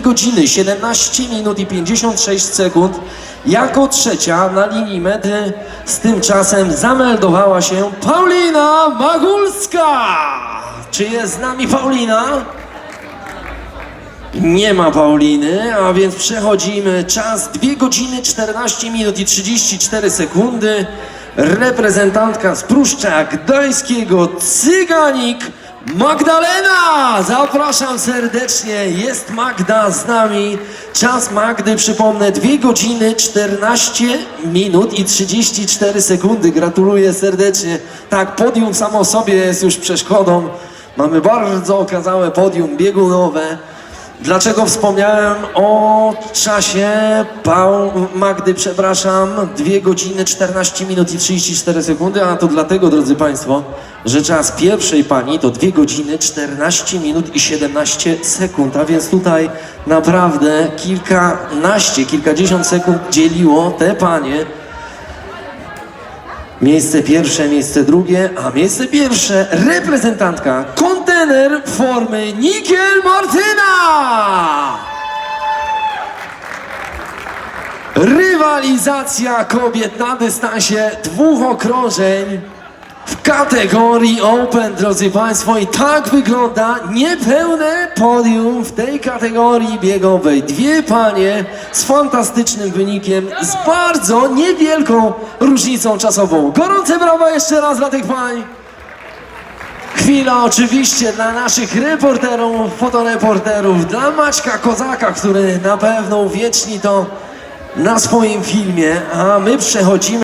2 godziny 17 minut i 56 sekund. Jako trzecia na linii mety z tym czasem zameldowała się Paulina Magulska. Czy jest z nami Paulina? Nie ma Pauliny, a więc przechodzimy czas 2 godziny 14 minut i 34 sekundy. Reprezentantka z Pruszcza Gdańskiego, Cyganik Magdalena! Zapraszam serdecznie, jest Magda z nami. Czas Magdy, przypomnę, 2 godziny 14 minut i 34 sekundy. Gratuluję serdecznie. Tak, podium samo sobie jest już przeszkodą. Mamy bardzo okazałe podium biegunowe. Dlaczego wspomniałem o czasie Pał Magdy, przepraszam, 2 godziny 14 minut i 34 sekundy, a to dlatego, drodzy Państwo, że czas pierwszej pani to 2 godziny 14 minut i 17 sekund, a więc tutaj naprawdę kilkanaście, kilkadziesiąt sekund dzieliło te panie. Miejsce pierwsze, miejsce drugie, a miejsce pierwsze reprezentantka kontener formy Nikiel Martyna! Rywalizacja kobiet na dystansie dwóch okrążeń w kategorii Open, drodzy Państwo, i tak wygląda niepełne podium w tej kategorii biegowej. Dwie panie z fantastycznym wynikiem, z bardzo niewielką różnicą czasową. Gorące brawa jeszcze raz dla tych pań. Chwila oczywiście dla naszych reporterów, fotoreporterów, dla Maćka Kozaka, który na pewno uwieczni to na swoim filmie, a my przechodzimy